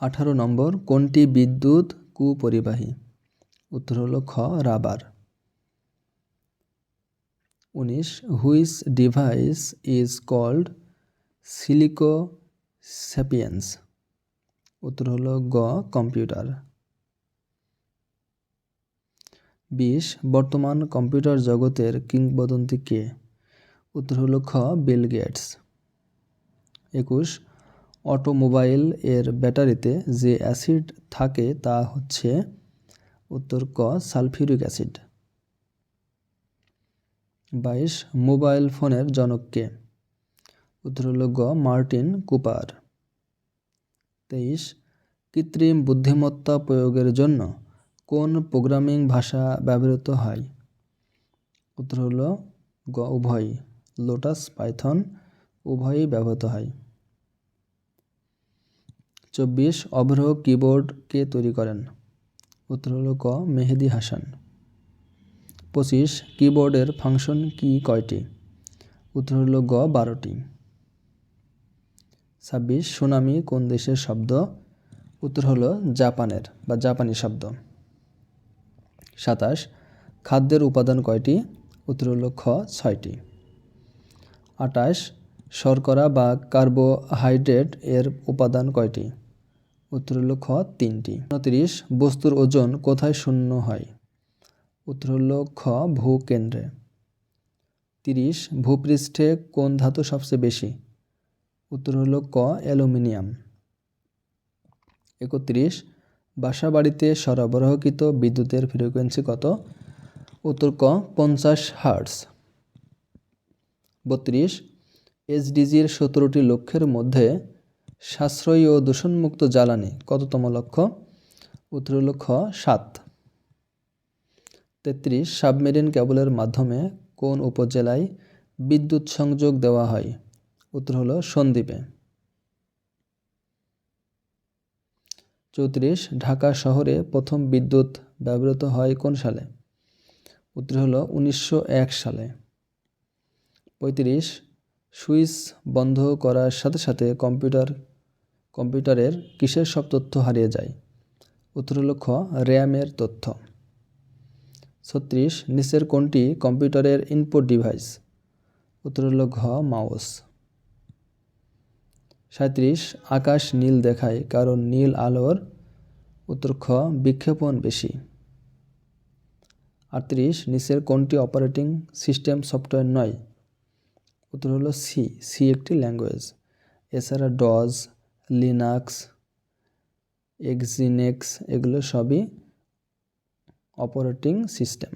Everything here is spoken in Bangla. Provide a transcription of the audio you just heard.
আঠারো নম্বর, কোনটি বিদ্যুৎ কুপরিবাহী? উত্তর হলো খ, রাবার। উনিশ which device is called silico sapiens উত্তর হলো গ, কম্পিউটার। বিশ, বর্তমান কম্পিউটার জগতের কিংবদন্তি কে? উত্তর হলো খ, বিল গেটস। একুশ অটোমোবাইল এর ব্যাটারিতে যে অ্যাসিড থাকে তা হচ্ছে উত্তর ক, সালফিউরিক অ্যাসিড। বাইশ, মোবাইল ফোনের জনককে। উত্তর হলো গ, মার্টিন কুপার। তেইশ, কৃত্রিম বুদ্ধিমত্তা প্রয়োগের জন্য কোন প্রোগ্রামিং ভাষা ব্যবহৃত হয়? উত্তর হল গ উভয় লোটাস, পাইথন, উভয়ই ব্যবহৃত হয়। চব্বিশ অবরোহ কিবোর্ড কে তৈরি করেন। উত্তর হল ক, মেহেদি হাসান। পঁচিশ, কিবোর্ডের ফাংশন কি কয়টি? উত্তর হল গ, বারোটি। ছাব্বিশ, সুনামি কোন দেশের শব্দ? উত্তর হল জাপানের বা জাপানি শব্দ। সাতাশ, খাদ্যের উপাদান কয়টি? উত্তর হলো খ, ছয়টি। আটাশ শর্করা বা কার্বোহাইড্রেট এর উপাদান কয়টি? উত্তর হলো খ, তিনটি। উনত্রিশ, বস্তুর ওজন কোথায় শূন্য হয়? উত্তর হলো খ, ভূকেন্দ্রে। তিরিশ, ভূপৃষ্ঠে কোন ধাতু সবচেয়ে বেশি? উত্তর হলো ক, অ্যালুমিনিয়াম। একত্রিশ বাসা বাড়িতে সরবরাহকৃত বিদ্যুতের ফ্রিকোয়েন্সি কত? উত্তর ক, পঞ্চাশ হার্টস বত্রিশ, এসডিজির সতেরোটি লক্ষ্যের মধ্যে সাশ্রয়ী ও দূষণমুক্ত জ্বালানি কততম লক্ষ্য? উত্তর লক্ষ্য সাত। তেত্রিশ, সাবমেরিন কেবলের মাধ্যমে কোন উপজেলায় বিদ্যুৎ সংযোগ দেওয়া হয়? উত্তর হলো সন্দ্বীপে। চৌত্রিশ, ঢাকা শহরে প্রথম বিদ্যুৎ ব্যবহৃত হয় কোন সালে? উত্তর হলো উনিশশো সালে। পঁয়ত্রিশ, সুইচ বন্ধ করার সাথে সাথে কম্পিউটার কম্পিউটারের কিসের সব তথ্য হারিয়ে যায়? উত্তর খ র্যামের তথ্য। ছত্রিশ, নিচের কোনটি কম্পিউটারের ইনপুট ডিভাইস? উত্তর হলো মাউস। সাঁত্রিশ আকাশ নীল দেখায়, কারণ নীল আলোর উত্তর খ বিক্ষেপণ বেশি। আটত্রিশ, নিচের কোনটি অপারেটিং সিস্টেম সফটওয়্যার নয়? উত্তর হলো সি সি একটি ল্যাঙ্গুয়েজ। এছাড়া ডজ লিনাক্স এক্সিনেক্স এগুলো সবই অপারেটিং সিস্টেম